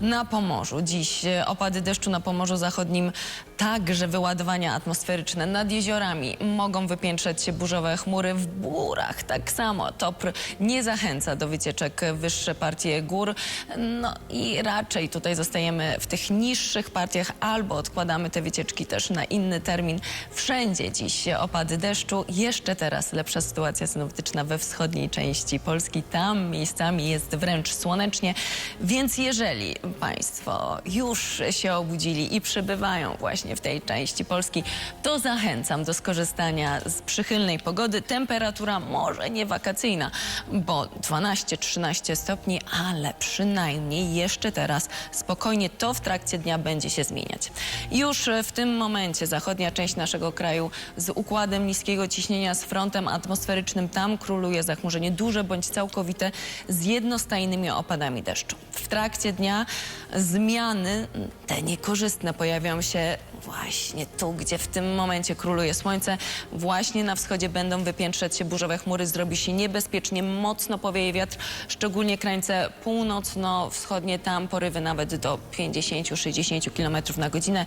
na Pomorzu. Dziś e, opady deszczu na Pomorzu Zachodnim, także wyładowania atmosferyczne nad jeziorami. Mogą wypiętrzać się burzowe chmury w górach. Tak samo TOPR nie zachęca do wycieczek wyższe partie gór. No i raczej tutaj zostajemy w tych niższych partiach albo odkładamy te wycieczki też na inny termin. Wszędzie dziś opady deszczu. Jeszcze teraz lepsza sytuacja synoptyczna we wschodniej części Polski. Tam miejscami jest wręcz słonecznie. Więc jeżeli Państwo już się obudzili i przybywają właśnie w tej części Polski, to zachęcam do skorzystania z przychylnej pogody. Temperatura może nie wakacyjna, bo 12-13 stopni, ale przynajmniej jeszcze teraz spokojnie to w trakcie dnia będzie się zmieniać. Już w tym momencie zachodnia część naszego kraju z układem niskiego ciśnienia, z frontem atmosferycznym, tam króluje zachmurzenie duże bądź całkowite z jednostajnymi opadami deszczu. W trakcie dnia zmiany, te niekorzystne, pojawią się właśnie tu, gdzie w tym momencie króluje słońce. Właśnie na wschodzie będą wypiętrzać się burzowe chmury, zrobi się niebezpiecznie, mocno powieje wiatr, szczególnie krańce północno-wschodnie, tam porywy nawet do 50-60 km na godzinę.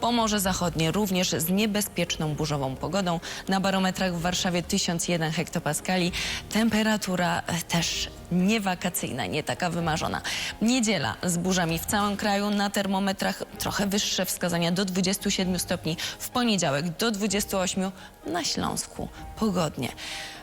Pomorze Zachodnie również z niebezpieczną burzową pogodą. Na barometrach w Warszawie 1001 hektopaskali. Temperatura e, też niewakacyjna, nie taka wymarzona. Niedziela z burzami w całym kraju. Na termometrach trochę wyższe wskazania do 27 stopni. W poniedziałek do 28 na Śląsku. Pogodnie.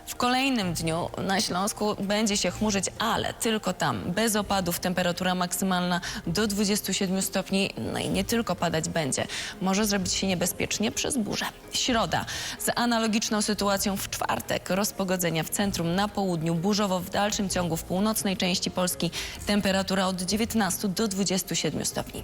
W kolejnym dniu na Śląsku będzie się chmurzyć, ale tylko tam, bez opadów, temperatura maksymalna do 27 stopni, no i nie tylko padać będzie. Może zrobić się niebezpiecznie przez burzę. Środa z analogiczną sytuacją w czwartek. Rozpogodzenia w centrum, na południu, burzowo w dalszym ciągu w północnej części Polski. Temperatura od 19 do 27 stopni.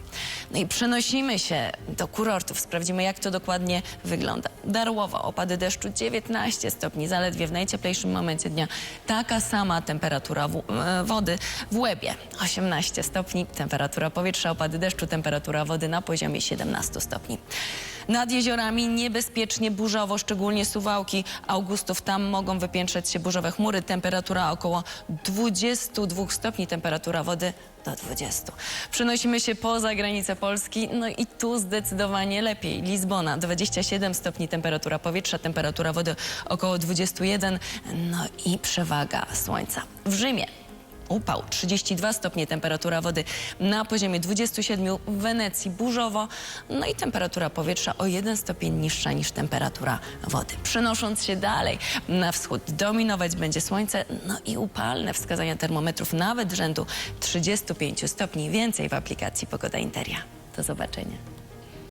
No i przenosimy się do kurortów. Sprawdzimy, jak to dokładnie wygląda. Darłowo, opady deszczu 19 stopni, zaledwie w najcieplejszym momencie dnia. Taka sama temperatura w, e, wody w Łebie 18 stopni, temperatura powietrza, opady deszczu, temperatura wody na poziomie 17 stopni. Nad jeziorami niebezpiecznie burzowo, szczególnie Suwałki, Augustów. Tam mogą wypiętrzać się burzowe chmury. Temperatura około 22 stopni, temperatura wody do 20. Przenosimy się poza granicę Polski, no i tu zdecydowanie lepiej. Lizbona 27 stopni, temperatura powietrza, temperatura wody około 21, no i przewaga słońca. W Rzymie upał 32 stopnie, temperatura wody na poziomie 27, w Wenecji burzowo, no i temperatura powietrza o 1 stopień niższa niż temperatura wody. Przenosząc się dalej na wschód, dominować będzie słońce, no i upalne wskazania termometrów nawet rzędu 35 stopni. Więcej w aplikacji Pogoda Interia. Do zobaczenia.